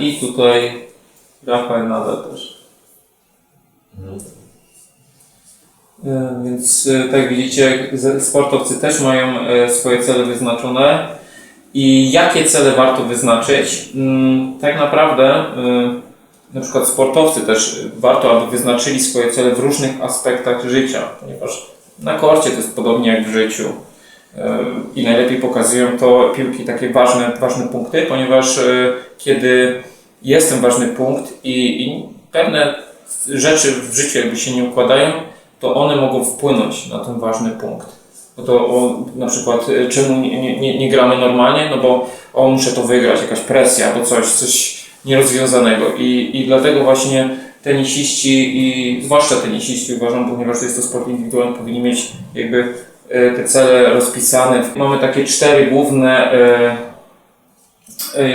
i tutaj Rafael nadal też. E, Więc e, tak widzicie, sportowcy też mają e, swoje cele wyznaczone. I jakie cele warto wyznaczyć? Mm, Tak naprawdę, na przykład sportowcy też warto, aby wyznaczyli swoje cele w różnych aspektach życia, ponieważ na korcie to jest podobnie jak w życiu. I najlepiej pokazują to piłki takie ważne, ważne punkty, ponieważ e, kiedy jest ten ważny punkt i, i pewne rzeczy w życiu jakby się nie układają, to one mogą wpłynąć na ten ważny punkt. No to o, na przykład e, czemu nie, nie- nie, gramy normalnie? No bo o muszę to wygrać, jakaś presja albo coś, coś nierozwiązanego i, i dlatego właśnie tenisiści i zwłaszcza tenisiści uważam, ponieważ jest to sport indywidualny, powinni mieć jakby te cele rozpisane. Mamy takie cztery główne e, e,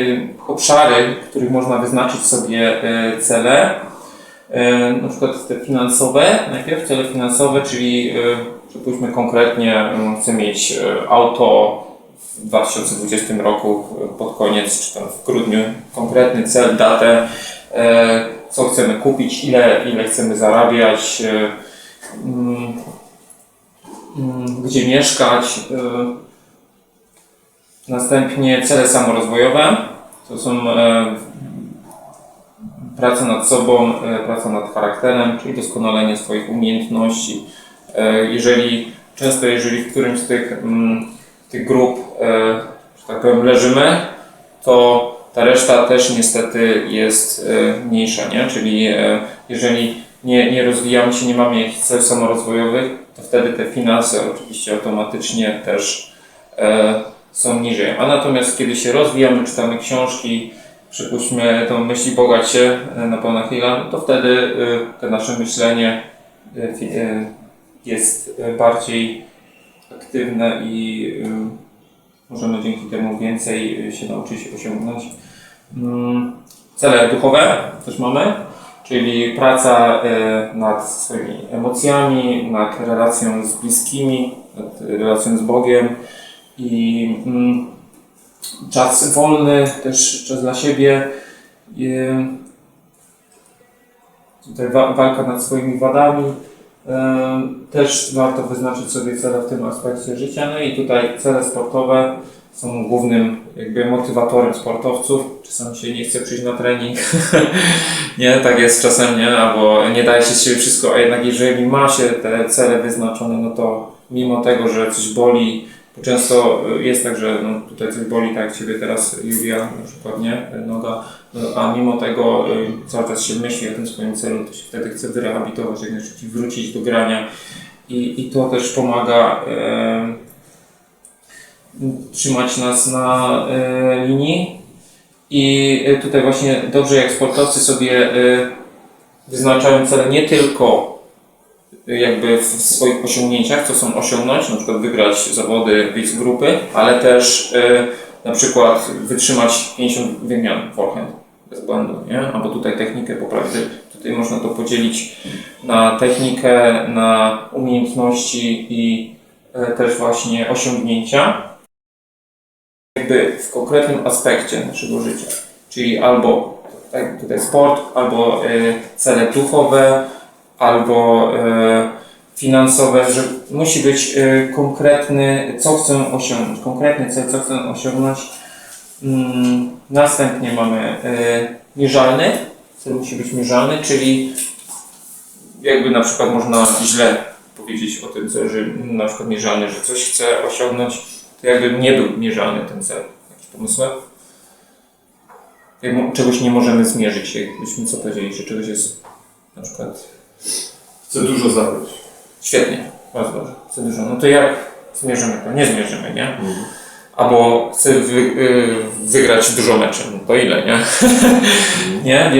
obszary, w których można wyznaczyć sobie e, cele. E, Na przykład te finansowe, najpierw cele finansowe, czyli e, przypuśćmy konkretnie mm, chcę mieć e, auto w 2020 roku e, pod koniec, czy tam w grudniu, konkretny cel, datę, e, co chcemy kupić, ile, ile chcemy zarabiać, e, mm, gdzie mieszkać. e, Następnie cele samorozwojowe, to są e, praca nad sobą, e, praca nad charakterem, czyli doskonalenie swoich umiejętności. E, Jeżeli często, jeżeli w którymś z tych, mm, tych grup, że tak powiem, leżymy, to ta reszta też niestety jest mniejsza, nie? Czyli jeżeli nie, nie rozwijamy się, nie mamy jakichś celów samorozwojowych, to wtedy te finanse oczywiście automatycznie też e, są niżej. A natomiast kiedy się rozwijamy, czytamy książki, przypuśćmy tą myśli bogacie e, na pana Hilla, to wtedy e, to nasze myślenie e, e, jest e, bardziej aktywne i e, możemy dzięki temu więcej się nauczyć osiągnąć. Mm, Cele duchowe też mamy, czyli praca e, nad swoimi emocjami, nad relacją z bliskimi, nad relacją z Bogiem i mm, czas wolny, też czas dla siebie. Tutaj wa- walka nad swoimi wadami. Em, Też warto wyznaczyć sobie cele w tym aspekcie życia. No i tutaj cele sportowe są głównym jakby motywatorem sportowców. Czasami się nie chce przyjść na trening. nie, tak jest czasem, nie? Albo nie daje się z siebie wszystko, a jednak jeżeli ma się te cele wyznaczone, no to mimo tego, że coś boli, bo często y, jest tak, że no, tutaj coś boli, tak jak Ciebie teraz Julia na przykład, nie? Noga, no, a mimo tego y, cały czas się myśli o tym swoim celu, to się wtedy chce wyrehabilitować, jak najszybciej wrócić do grania i, i to też pomaga em, trzymać nas na e, linii i e, tutaj właśnie dobrze jak sportowcy sobie e, wyznaczają cele nie tylko jakby w swoich osiągnięciach, co są osiągnąć, na przykład wygrać zawody, wyjść z grupy, ale też na przykład wytrzymać 50 wymian forehand bez błędu, nie? Albo tutaj technikę poprawić. Tutaj można to podzielić na technikę, na umiejętności i też właśnie osiągnięcia jakby w konkretnym aspekcie naszego życia. Czyli albo tak, tutaj sport, albo y, cele duchowe, albo y, finansowe, że musi być y, konkretny, co chcę osiągnąć, konkretny cel, co chcę osiągnąć. Mm, następnie mamy y, mierzalny, cel musi być mierzalny, czyli jakby na przykład można źle powiedzieć o tym że na przykład mierzalny, że coś chcę osiągnąć, to jakby nie był mierzalny ten cel. Jakieś pomysły? Jak czegoś nie możemy zmierzyć, jakbyśmy co powiedzieli, że czegoś jest na przykład Chcę dużo zabrać. świetnie, bardzo dobrze, chcę dużo, no to jak zmierzymy to? Nie zmierzymy, nie? Albo chcę wy, y, wygrać dużo meczy, no to ile, nie? nie?